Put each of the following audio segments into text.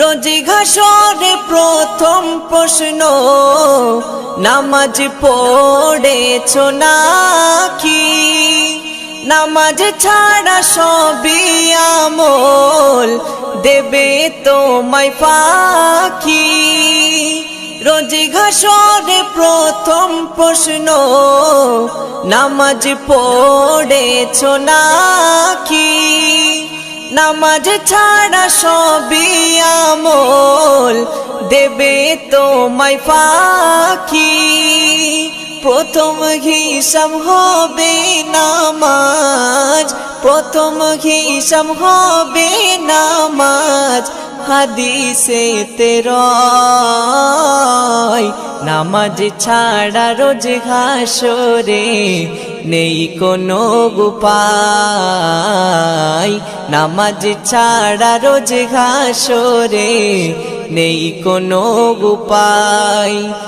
রোজ ঘাসরে প্রথম প্রশ্ন, নামাজ পড়েছ নাকি? নামাজ ছাড়া সবই আমল, দেবে তোমায় পাখি। রোজ ঘাসরে প্রথম প্রশ্ন, নামাজ পড়েছ নাকি? নামাজ ছাড়া সবই আমল দেবে তোমায় পাখি প্রথম হিসাব হবে নামাজ। প্রথম হিসাব হবে নামাজ। হাদিসে তেরয়, নামাজ ছাড়া রোজ ঘাসরে নেই কোনো গুপায় নামাজ ছাড়া রোজ ঘাসরে নেই কোনো গুপায়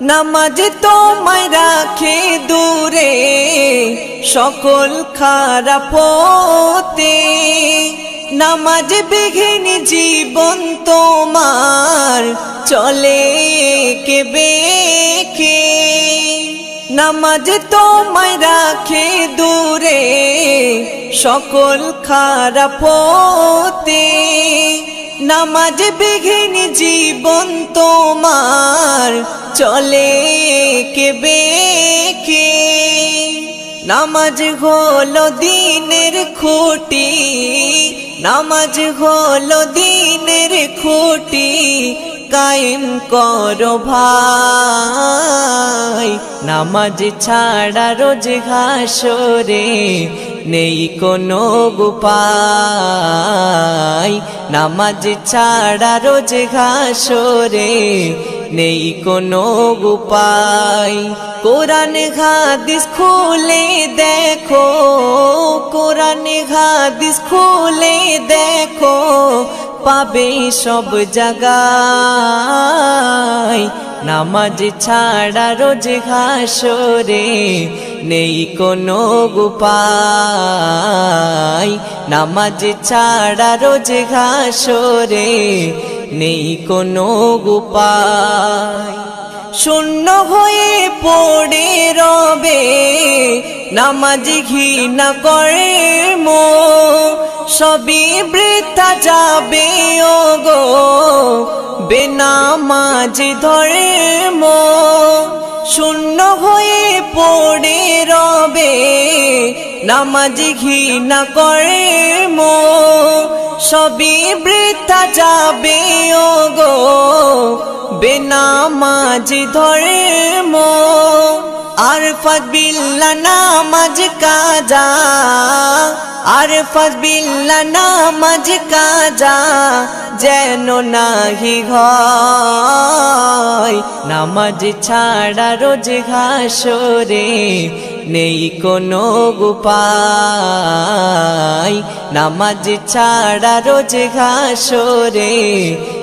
নামাজ তোমায় রাখে দূরে, সকল খারাপ হতে নামাজ বিঘিন জীবন তোমার চলে কে বেকে। নামাজ তোমায় রাখে দূরে, সকল খারাপ হতে নামাজ বিঘিন জীবন তোমার চলে কে বেকে নামাজ হলো দিনের খুঁটি, নামাজ হলো দিনের খুঁটি, কায়েম করো ভাই। নামাজ ছাড়া রোজ ঘাসরে নেই কোনো গুপায় নামাজ ছাড়া রোজ ঘাসরে নেই কোনো গুপায় কোরআন হাদিস খুলে দেখো, কোরআন হাদিস খুলে দেখো, পাবে সব জায়গায় নামাজ ছাড়া রোজ ঘাসরে নেই কোনো গুপায় নামাজ ছাড়া রোজ ঘাসরে নেই কোনো গুপায় শূন্য হয়ে পড়ে রবে, নামাজ ঘৃণা করে মো। সবই বৃথা যাবে ও গো বেনামাজ ধরে মো। শূন্য হয়ে পড়ে রবে, নামাজ ঘৃণা করে মো, সবই বৃথা যাবে ও গো বেনামাজ ধরে মো। আর বিল্লা নামাজ কাজা আর বিল্লা নামাজ কাজা যেন নাহি হয় নামাজ ছাড়া রোজ ঘাসরে নেই কোনো গোপায় নামাজ ছাড়া রোজ ঘাসরে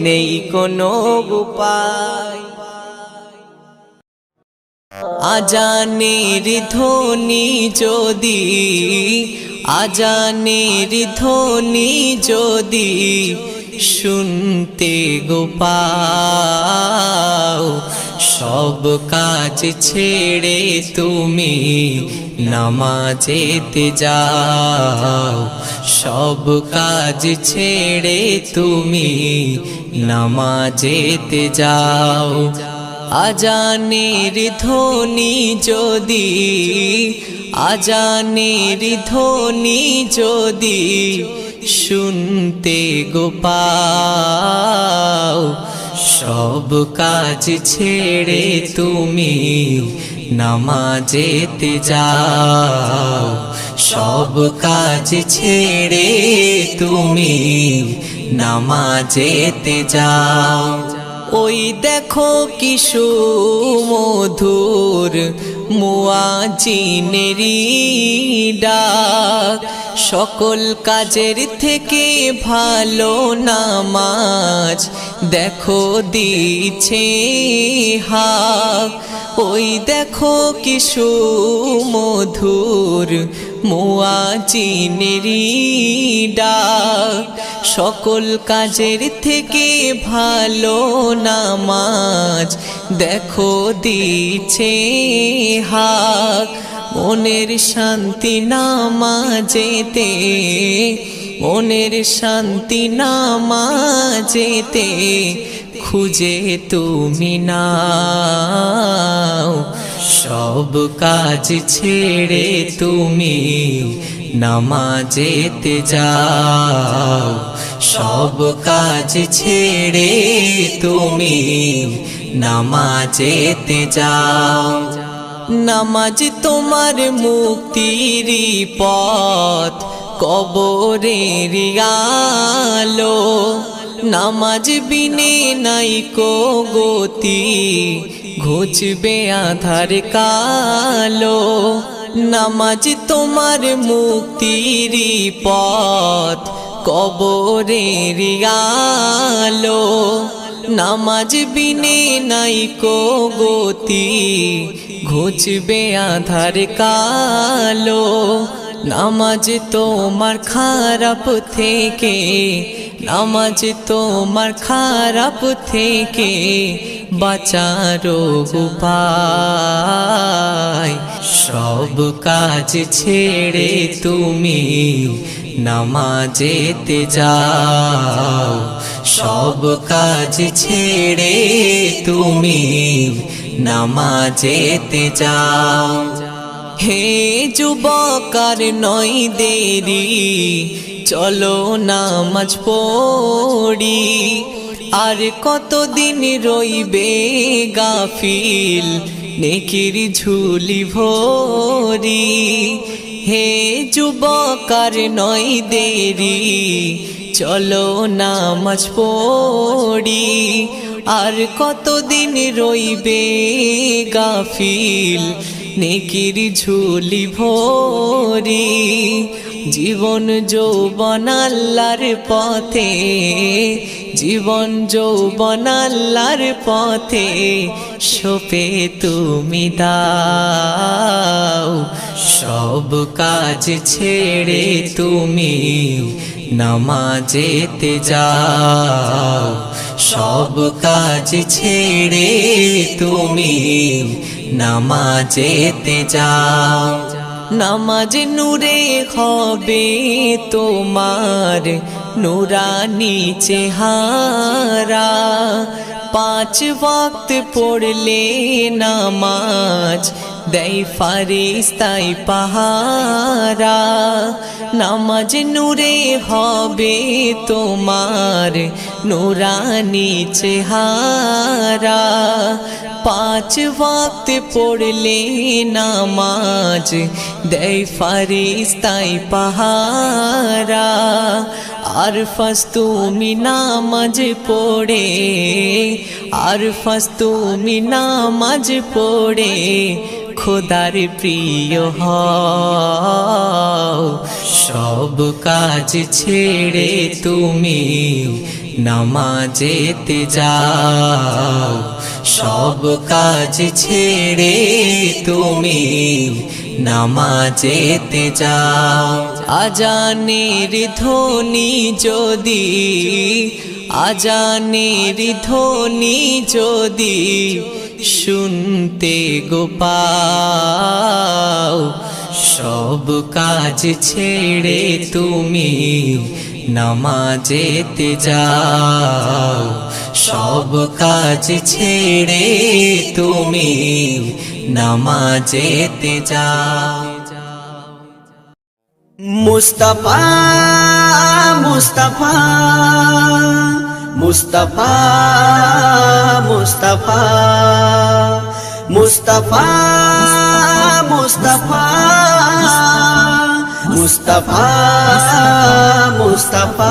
নেই কোনো উপায়। আজানের ধ্বনি যদি, আজানের ধ্বনি যদি শুনতে গোপাও সব কাজ ছেড়ে তুমি নামাজেতে যাও, সব কাজ ছেড়ে তুমি নামাজেতে যাও। আজানের ধ্বনি যদি, আজানের ধ্বনি যদি শুনতে গোপাও সব কাজ ছেড়ে তুমি নামাজেতে যাও, সব কাজ ছেড়ে তুমি নামাজেতে যাও। ওই দেখো কিশু মধুর মুয়াজিনেরি ডাক। সকল কাজের থেকে ভালো নামাজ দেখো দিছে হাক। ওই দেখো কিশু মধুর মুয়াজিনেরি ডাক। সকল কাজের থেকে ভালো নামাজ দেখো দিছে হাক। মনের শান্তি নামাজেতে, মনের শান্তি নামাজেতে খুঁজে তুমি নাও। সব কাজ ছেড়ে তুমি নামাজেতে যাও। সব কাজ ছেড়ে তুমি নামাজেতে যাও। নামাজ তোমার মুক্তির পথ, কবরের আলো। নামাজ বিনে নাই কো গতি, ঘুচবে আধার কালো। নামাজ তোমার মুক্তির পথ, কবরের আলো। নামাজ বিনে নাই কো গতি, ঘুচবে আধার কালো। নামাজ তোমার খারাপ থেকে নামাজ তোমার খারাপ থেকে বাঁচারো উপায়। সব কাজ ছেড়ে তুমি নামাজেতে যাও। সব কাজ ছেড়ে তুমি নামাজেতে যাও। হে যুবকার নয় দেরি চলো নামাজ পড়ি। আর কতদিন রইবে গাফিল, নেকির ঝুলি ভরি। হে যুবকার নয় দেরি, চলো নামাজ পড়ি। আর কতদিন রইবে গাফিল, নেকির ঝুলি ভরি। জীবন যৌবন আল্লাহর পথে, জীবন যৌবন আল্লাহর পথে সোপে তুমি দাও, সব কাজ ছেড়ে তুমি নামাজেতে যাও, সব কাজ ছেড়ে তুমি নামাজেতে যাও। নামাজ নূরে হবে তোমার নুরানি চেহারা। পাঁচ ওয়াক্ত পড়লে নামাজ দেই ফারিস্তাই পাহারা। নামাজ নূরে হবে তোমার নুরানি চেহারা। পাঁচ ওয়াক্ত পড়লে নামাজ দেই ফারিস্তাই পাহারা। আর তুমি নামাজ পড়ে, আর তুমি নামাজ পড়ে, খোদার প্রিয় সব কাজ ছেড়ে তুমি নামাজেতে যাও। সব কাজ ছেড়ে তুমি নামাজেতে যাও। আজানের ধ্বনি যদি, আজানের ধ্বনি যদি শুনতে গোপাও সব কাজ ছেড়ে তুমি নামাজেতে যাও। সব কাজ ছেড়ে তুমি নামাজেতে যাও। মুস্তাফা মুস্তাফা মুস্তাফা মুস্তাফা মুস্তাফা মুস্তাফা মুস্তাফা মুস্তাফা মুস্তাফা।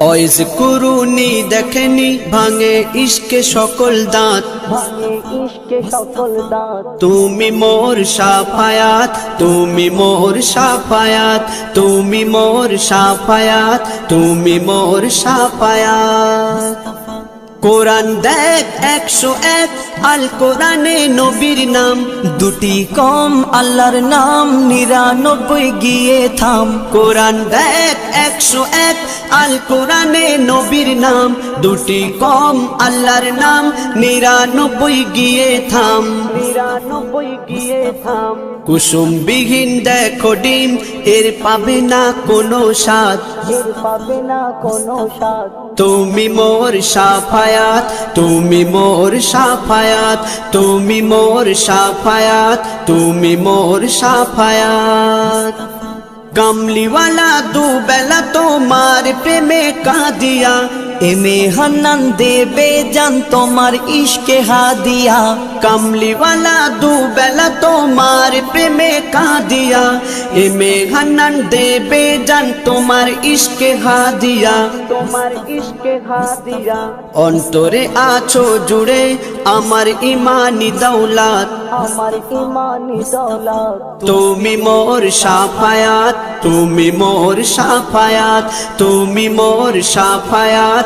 অয়েস কুরুনি দেখেনি ভাঙে ইশকে সকল দাঁত। তুমি মোর সাফায়াত তুমি মোর সাফায়াত তুমি মোর সাফায়াত তুমি মোর সাফায়াত। কোরআন দেখ একশো এক, আল কোরআনে নবীর নাম। দুটি কম আল্লাহর নাম, নিরানব্বই গিয়ে থাম। কোরআন দেখ একশো এক, আল কোরআনে নবীর নাম। দুটি কম আল্লাহর নাম, নিরানব্বই গিয়ে থাম। নিরানব্বই গিয়ে থাম। কুসুম বিহীন দেখো ডিম, এর পাবে না কোনো স্বাদ। পাবে না কোনো স্বাদ। তুমি মোর সাফায়াত, তুমি মোর সাফায়াত, তুমি মোর সাফায়াত, তুমি মোর সাফায়াত। কামলিওয়ালা দুবেলা তোমার প্রেমে কাঁদিয়া এমে হান্নান দেবে জান তোমার ইশকে হাদিয়া। কামলিওয়ালা দুবেলা তোমার প্রেমে কাঁদিয়া। এমে হান্নান দেবে জান তোমার ইশকে হাদিয়া। তোমার ইশকে হাদিয়া। অন্তরে আছো জুড়ে আমার ইমানি দৌলাত। আমার ইমানি দৌলত। তুমি মোর সাফায়াত তুমি মোর সাফায়াত তুমি মোর সাফায়াত।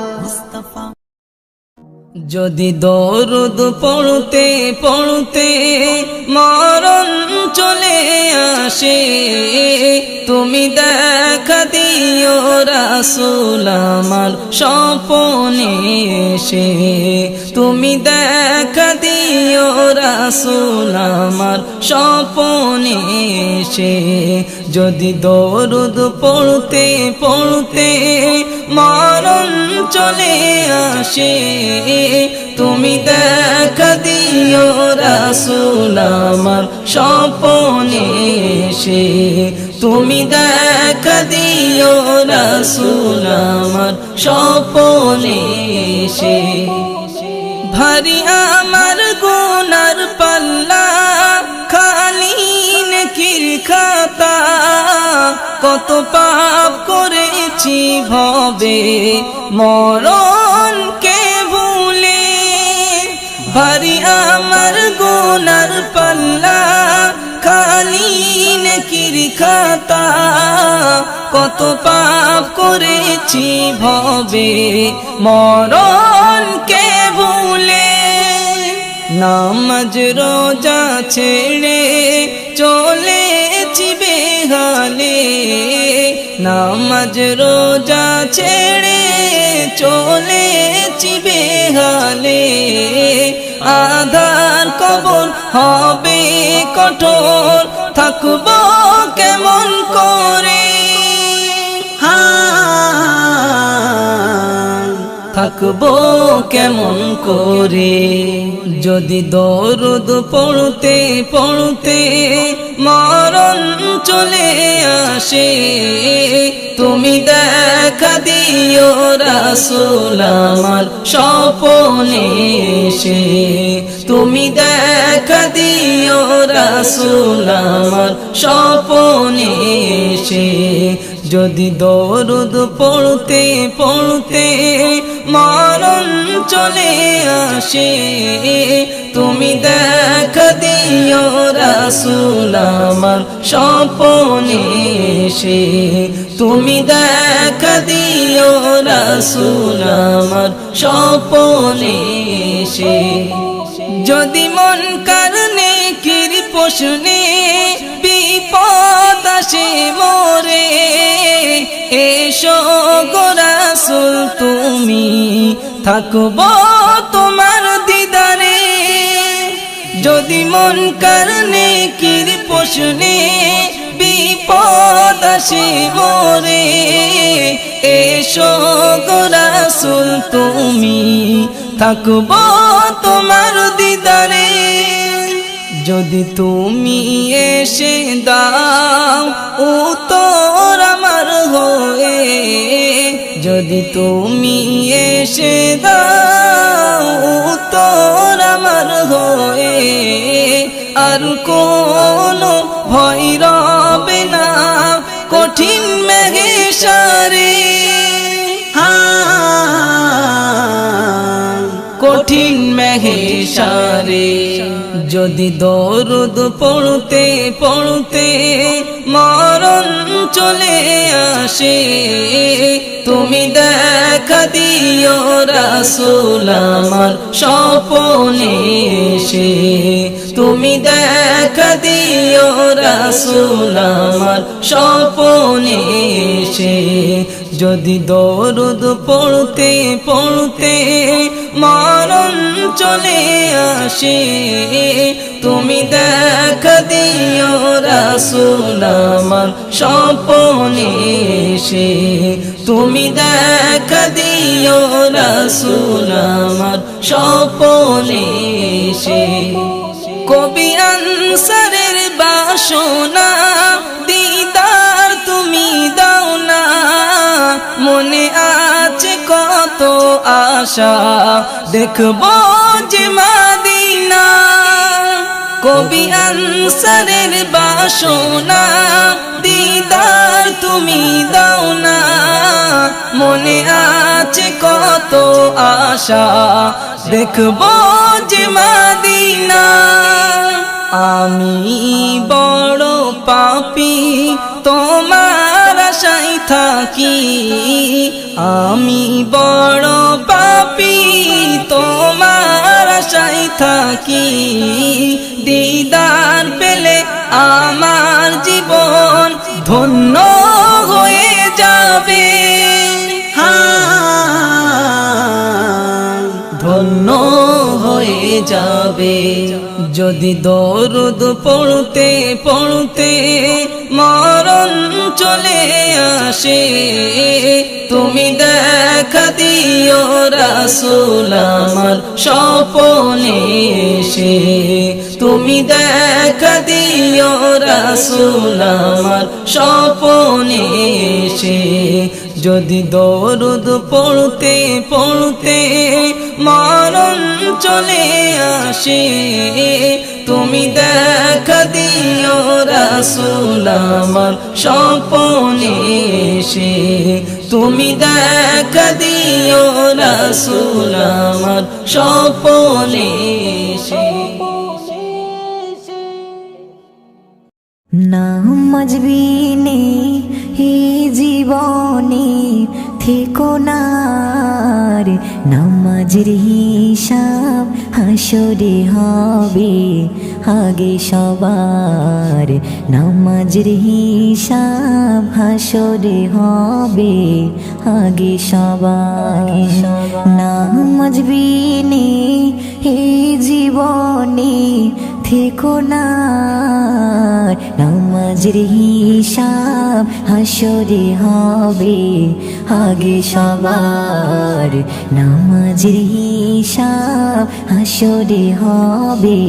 যদি দরুদ পড়তে পড়তে মরণ চলে আসে, তুমি দেখা দিও রাসুল আমার স্বপনে এসে। তুমি দেখা দিও রাসুল আমার স্বপনে এসে। যদি দরুদ পড়তে পড়তে মরণ চলে আসে। তুমি দেখা দিও রাসুল আমার স্বপনে সে তুমি দেখা দিও রাসুল আমার স্বপনে এসে। ভারী আমার গুনার পাল্লা, খালি নেকির খাতা। কত পাপ করেছি ভবে মরণ কে ভুলে। ভারী আমার গুনার পাল্লা খালি নেকির খাতা। কত পাপ করেছি ভবে মরণ কে ভুলে। নামাজ রোজা ছেড়ে চলেছি বেহালে নামাজ রোজা ছেড়ে চলে চিবে হলে আধার কবর হবে কঠোর থাকব কেমন করে? থাকব কেমন করে? যদি দরুদ পড়তে পড়তে মরণ চলে আসে, তুমি দেখা দিও রাসুল আমার স্বপনে এসে। তুমি দেখা দিও রাসুল স্বপনে এসে। যদি দরুদ পড়তে পড়তে মরণ চলে আসে। তুমি দেখা দিও রাসুল স্বপনে এসে। তুমি দেখা দিও রাসুল স্বপনে এসে। যদি মন কারণে কির পোষণে বিপদ আসে মোরে এসো গোরাসুল তুমি থাকব তোমার দিদারে। যদি মন কারণে কির পোষণে বিপদ আসে মোরে, এসো গোরাসুল তুমি থাকব তোমার দিদারে। যদি তুমি এসে দাও উত্তর আমার হয়ে। যদি তুমি এসে দাও উত্তর আমার হয়ে। আর কোনো ভয় রবে না, কঠিন মেঘে সারে কঠিন মেঘেশারে যদি দরুদ পড়তে পড়তে মরণ চলে আসে, তুমি দেখা দিও রাসুল আমার স্বপনে এসে। তুমি দেখা দিও রাসুল আমার স্বপনে এসে। যদি দরুদ পড়তে পড়তে মরণ চলে আসে। তুমি দেখা দিও রাসুল আমার স্বপনে এসে। তুমি দেখা দিও রাসুল আমার স্বপনে এসে। কবি আনসারের বাসনা আশা দেখব যে মাদিনা। কবি আনসারের বাসনা, দিদার তুমি দাও না। মনে আছে কত আশা দেখব যে মাদিনা। আমি বড় পাপি, তোমার আশায় থাকি। আমি বড় পাপি তোমার আশায় থাকি। দিদার পেলে আমার জীবন ধন্য হয়ে যাবে। ধন্য হয়ে যাবে। যদি দরুদ পড়তে পড়তে মরণ চলে আসে। তুমি দেখা দিও রাসুল আমার স্বপনে এসে। তুমি দেখা দিও রাসুল আমার স্বপনে এসে। যদি দরুদ পড়তে পড়তে মরণ চলে আসে, তুমি দেখা দিও রাসুল আমার স্বপনে এসে। তুমি দেখা দিও রাসুল আমার স্বপনে এসে। নামাজবিনে হে জীবনে থেকো নার নামাজের হিসাব হাসরে হবে আগে সবার। নামাজের হিসাব হাসরে হবে আগে সবার। নামাজ বিনে হে জীবনে থেকো না। নামাজের হিসাব হাসরে হবে। আগে সবার নামাজের হিসাব হাসরে হবে।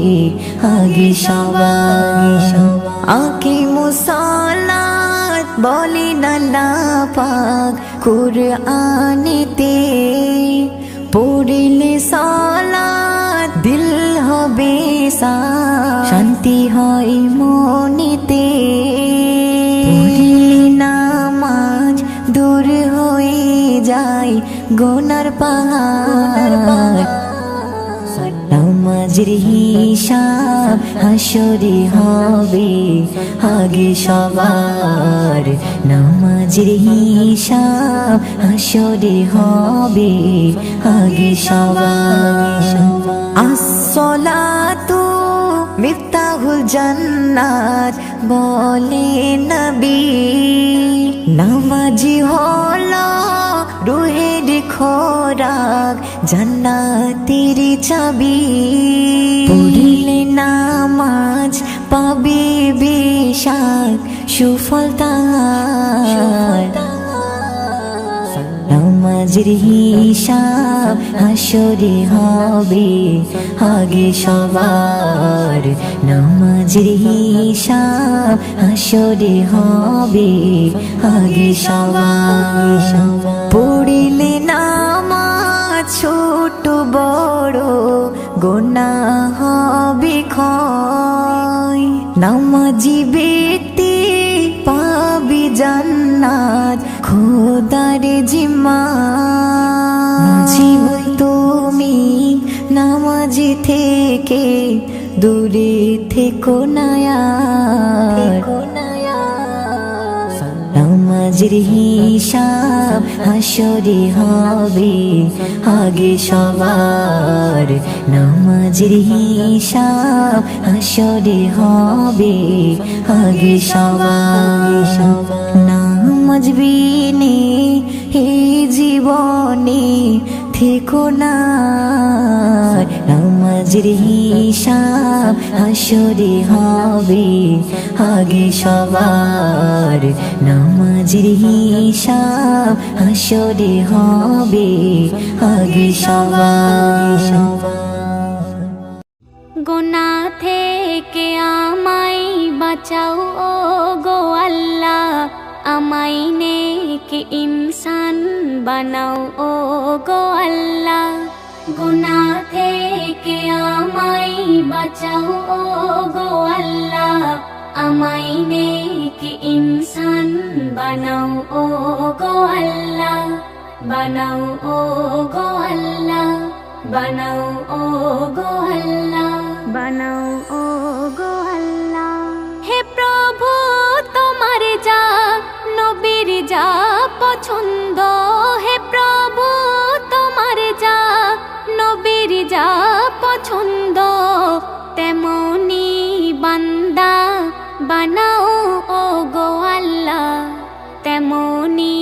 আগে সবার আকে মুসালাত বলি নাল্লা পাক কুরআনেতে। পড়িলে সালাত হবে শান্তি হয় মনিতে। নামাজ দূর হয়ে যায় গোনার পাহাড়। নামাজের হিসাব হাসরে হবে আগে সবার। নামাজের হিসাব হাসরে হবে আগে সবার। আসলাতু মিফতাহুল জান্নাত, বলে নবী। নামাজি হলো রুহের খোরাক, জান্নাতের চাবি। পড়িলে নামাজ পাবে বেশাক, সুফল তার নামাজের হিসাব হাসরে হবে আগে সবার। নামাজের হিসাব হাসরে হবে আগে সবার। পড়িলে নামাজ ছোট বড় গোনা হবে ক্ষয়। নামাজি ব্যক্তি পাবি জান্নাত খোদার জিম্মা। জীব তুমি নামাজি থেকে দূরে থেকো নামাজের হিসাব হাসরে হবে আগে সবার। নামাজের হিসাব হাসরে হবে আগে সবার। নামাজ বিনে হে জীবনে থেকো না নামাজের হিসাব হাসরে হবে আগে সবার নামাজের হিসাব হাসরে হবে আগে সবার গোনা থেকে আমায় বাঁচাও ও গো আল্লাহ আমায় নেক ইনসান বানাও, ও গো আল্লাহ। গোনা থেকে আমায় বাঁচাও, ও গো আল্লাহ। আমায় নেক ইনসান বানাও, ও গো আল্লাহ। বানাও, ও গো আল্লাহ। বানাও, ও গো আল্লাহ। বানাও, ও গো আল্লাহ। হে প্রভু, তোমার যা যা পছন্দ, হে প্রভু, তোমার যা। নবীর যা পছন্দ, তেমনি বান্দা বানাও ও গো আল্লাহ। তেমনি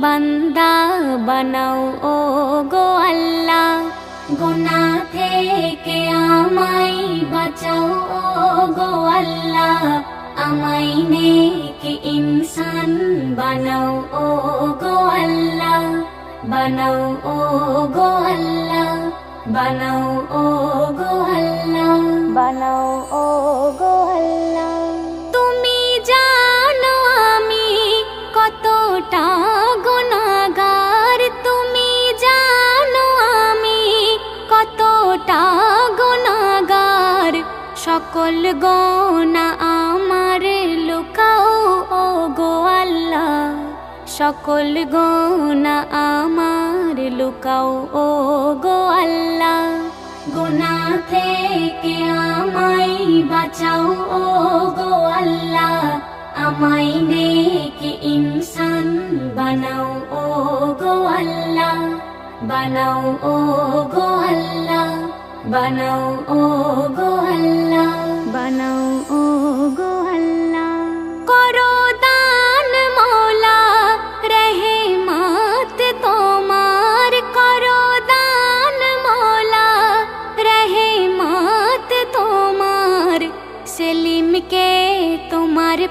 বান্দা বানাও ও গো আল্লাহ। গোনা থেকে আমায় বাঁচাও ও গো আল্লাহ। আমায় নেকি ইনসান বানাও ও গো আল্লাহ বানাও ও গো আল্লাহ বানাও ও গো আল্লাহ বানাও ও গো আল্লাহ তুমি জানো আমি কতটা গুনাহগার। তুমি জানো আমি কতটা গুনাহগার। সকল গোনা সকল গোনা আমার লুকাও, ও গো আল্লাহ। গুনা থেকে আমায় বাঁচাও, ও গো আল্লাহ। আমায় নেকি ইনসান বানাও, ও গো আল্লাহ। বানাও, ও গো আল্লাহ। বানাও, ও গো আল্লাহ। বানাও, ও গো আল্লাহ।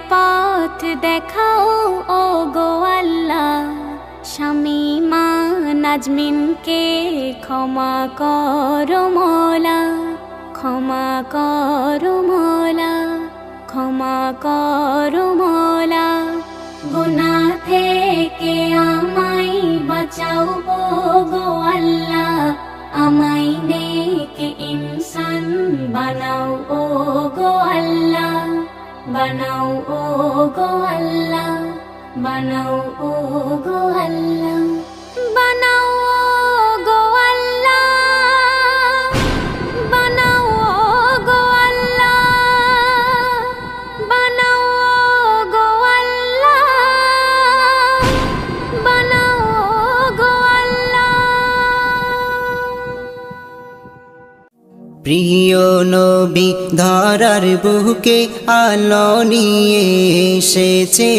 পথ দেখাও ও গো আল্লাহ শামিমা নাজমিনকে ক্ষমা করো মোলা, ক্ষমা করো মোলা, ক্ষমা করো মোলা। গুনা থেকে আমায় বাঁচাও গো আল্লাহ। আমায় নেক ইনসান বানাও ও গো আল্লাহ। বানাও ও গো আল্লাহ বানাও ও গো আল্লাহ বানাও প্রিয় নবী, ধরার বুকে আলো নিয়ে এসেছে।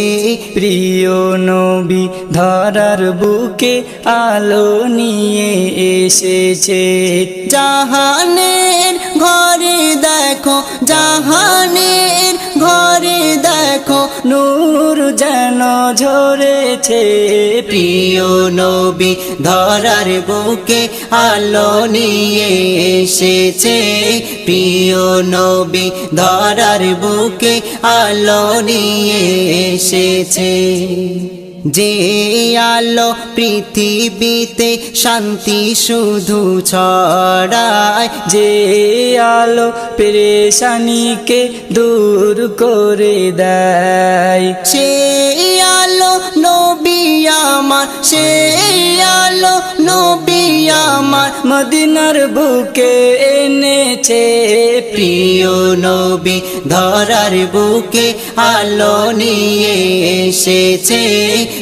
প্রিয় নবী, ধরার বুকে আলো নিয়ে এসেছে। জাহানের ঘরে দেখো, জাহানের ঘরে দেখো, নূর যেন ঝরেছে। প্রিয় নবী, ধরার বুকে আলো নিয়ে এসেছে। প্রিয় নবী, ধরার বুকে আলো নিয়ে এসেছে। যে আলো পৃথিবীতে শান্তি শুধু ছড়ায়, যে আলো পেরেশানিকে দূর করে দেয়, সে আলো নবী আমার সে আলো নবী আমার। মদিনার বুকে এনেছে প্রিয় নবী, ধরার বুকে আলো নিয়ে এসেছে।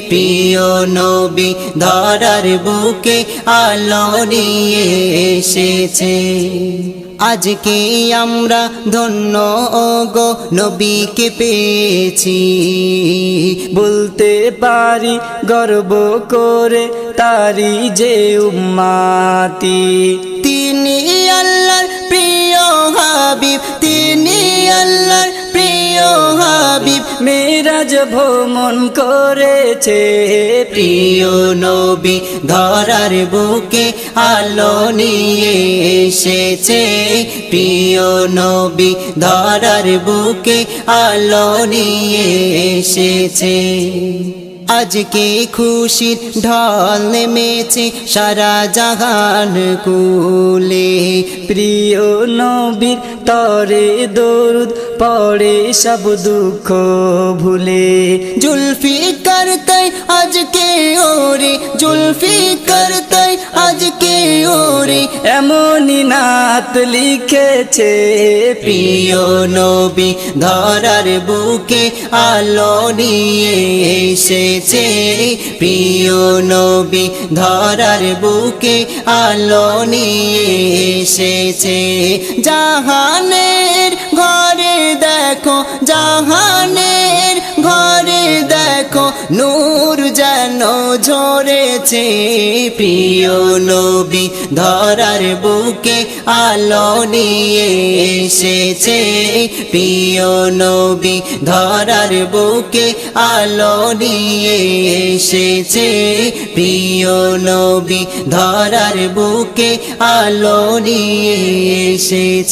প্রিয় নবী, ধরার বুকে আলো নিয়ে এসেছে। আজকে আমরা ধন্য গো নবীকে পেয়েছি। বলতে পারি, গর্ব করে তারি যে উম্মাতি। তিনি আল্লাহর প্রিয় হাবিব, তিনি আল্লাহর প্রিয় হাবিব, মেরাজ ভ্রমণ করেছে। প্রিয় নবী, ধরার বুকে আলো নিয়ে এসেছে। প্রিয় নবী, ধরার বুকে আলো নিয়ে এসেছে। আজকে খুশির ঢল নেমেছে সারা জাহান কুলে। প্রিয় নবীর তরে দরুদ পড়ে সব দুঃখ ভুলে। জুলফি করতে আজকে ওরে জুলফি করতে আজকে ওরে এমনই নাত লিখেছে প্রিয় নবী, ধরার বুকে আলো নিয়ে এসেছে। প্রিয় নবী, ধরার বুকে আলো নিয়ে এসেছে। জাহানের ঘরে দেখো, জাহানের ঘরে দেখো, নূর ঝরেছে প্রিয় নবী, ধরার বুকে আলো নিয়ে এসেছে। প্রিয় নবী, ধরার বুকে আলো নিয়ে এসেছে। প্রিয় নবী, ধরার বুকে আলো নিয়ে এসেছে।